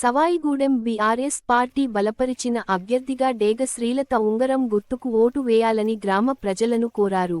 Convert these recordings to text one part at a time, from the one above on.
సవాయిగూడెం BRS party బలపరిచిన అభ్యర్థిగా డేగ శ్రీలత ఉంగరం గుర్తుకు ఓటు వేయాలని గ్రామ ప్రజలను కోరారు.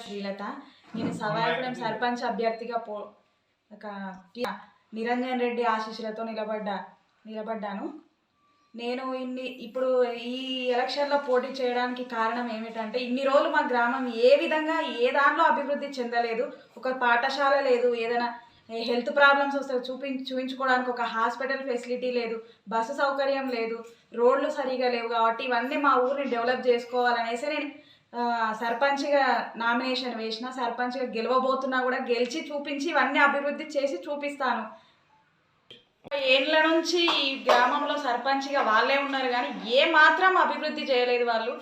శ్రీలత నేను సవాయగూడెం సర్పంచ్ అభ్యర్థిగా పో నిరంజన్ రెడ్డి ఆశీస్సులతో నిలబడ్డా. నిలబడ్డాను. నేను ఇన్ని ఇప్పుడు ఈ ఎలక్షన్లో పోటీ చేయడానికి కారణం ఏమిటంటే ఇన్ని రోజులు మా గ్రామం ఏ విధంగా ఏ దాంట్లో అభివృద్ధి చెందలేదు ఒక పాఠశాల లేదు ఏదైనా హెల్త్ ప్రాబ్లమ్స్ వస్తే చూపి చూపించుకోవడానికి ఒక హాస్పిటల్ ఫెసిలిటీ లేదు బస్సు సౌకర్యం లేదు రోడ్లు సరిగా లేవు కాబట్టి ఇవన్నీ మా ఊరిని డెవలప్ చేసుకోవాలనేసి నేను సర్పంచ్గా నామినేషన్ వేసిన సర్పంచ్గా గెలవబోతున్నా కూడా గెలిచి చూపించి ఇవన్నీ అభివృద్ధి చేసి చూపిస్తాను. ఏండ్ల నుంచి ఈ గ్రామంలో సర్పంచ్గా వాళ్ళే ఉన్నారు కానీ ఏ మాత్రం అభివృద్ధి చేయలేదు వాళ్ళు.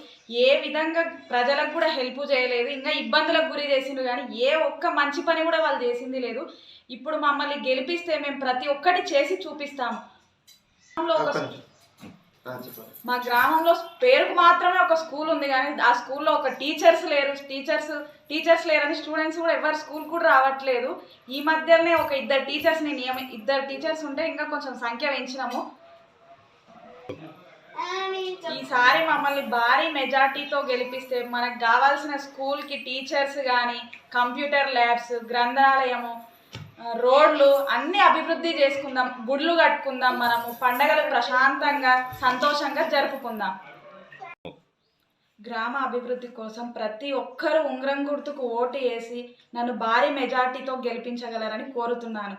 ఏ విధంగా ప్రజలకు కూడా హెల్ప్ చేయలేదు. ఇంకా ఇబ్బందులకు గురి చేసిండ్రు కానీ ఏ ఒక్క మంచి పని కూడా వాళ్ళు చేసింది లేదు. ఇప్పుడు మమ్మల్ని గెలిపిస్తే మేము ప్రతి ఒక్కటి చేసి చూపిస్తాము మా గ్రామంలో పేరుకు మాత్రమే ఒక స్కూల్ ఉంది కానీ ఆ స్కూల్లో ఒక టీచర్స్ లేరు. టీచర్స్ టీచర్స్ లేరని స్టూడెంట్స్ కూడా ఎవరు స్కూల్ కూడా రావట్లేదు. ఈ మధ్యనే ఒక ఇద్దరు టీచర్స్ని నియమి ఇద్దరు టీచర్స్ ఉంటే ఇంకా కొంచెం సంఖ్య పెంచినాము. ఈసారి మమ్మల్ని భారీ మెజార్టీతో గెలిపిస్తే మనకు కావాల్సిన స్కూల్కి టీచర్స్ కానీ కంప్యూటర్ ల్యాబ్స్ గ్రంథాలయము రోడ్లు అన్ని అభివృద్ధి చేసుకుందాం గుడ్లు కట్టుకుందాం మనము పండగలు ప్రశాంతంగా సంతోషంగా జరుపుకుందాం. గ్రామ అభివృద్ధి కోసం ప్రతి ఒక్కరూ ఉంగరం గుర్తుకు ఓటు వేసి నన్ను భారీ మెజార్టీతో గెలిపించగలరని కోరుతున్నాను.